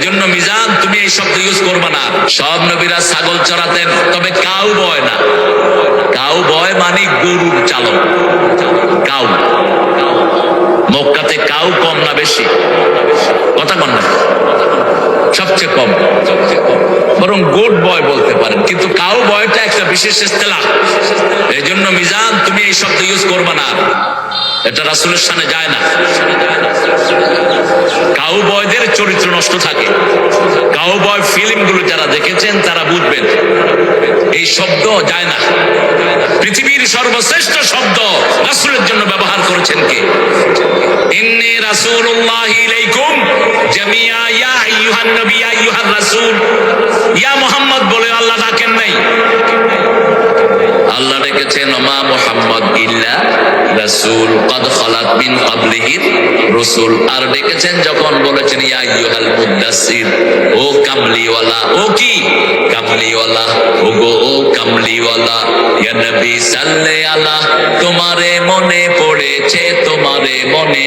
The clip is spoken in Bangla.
এজন্য মিজান, তুমি এই শব্দ ইউজ করবে না। সব নবীরা ছাগল চড়াতেন, তবে কাউ বয় না। কাউ বয় মানে গরুর চালক। কাউ মক্কাতে কাউ কম না বেশি? কথা কন না। সবচেয়ে কম। বরং গোট বয় বলতে পারেন। কিন্তু কাউ বয়টা একটা বিশেষ ইস্তেলা। এই জন্য মিজান, তুমি এই শব্দ ইউজ করবে না। এটা রাসুলের সামনে যায় না। কাউ বয়দের চরিত্র নষ্ট থাকে। কাউ বয় ফিল্মগুলো যারা দেখেছেন, তারা বুঝবেন, এই শব্দ যায় না। পৃথিবীর সর্বশ্রেষ্ঠ শব্দ রাসুলের জন্য ব্যবহার করেছেন কে? ইন্নি রাসূলুল্লাহ ইলাইকুম জামিয়া, ইয়া আইয়ুহান নবী, ইয়া আইয়ুহার রাসূল। ইয়া মুহাম্মদ বলে আল্লাহ ডাকেন নাই। আল্লাহ ডেকেছেন, ওমা মুহাম্মদ ইল্লা রাসূল কদ খালাত মিন ক্বাবলিহির আর ডেকেছেন যখন বলেছেন, ইয়া আইয়ুহাল মুদাসসির, ও কামলিওয়ালা, ও কি? কামলিওয়ালা ও গো ও কামলিওয়ালা, ইয়া নবী তোমারে মনে পড়েছে, তোমারে মনে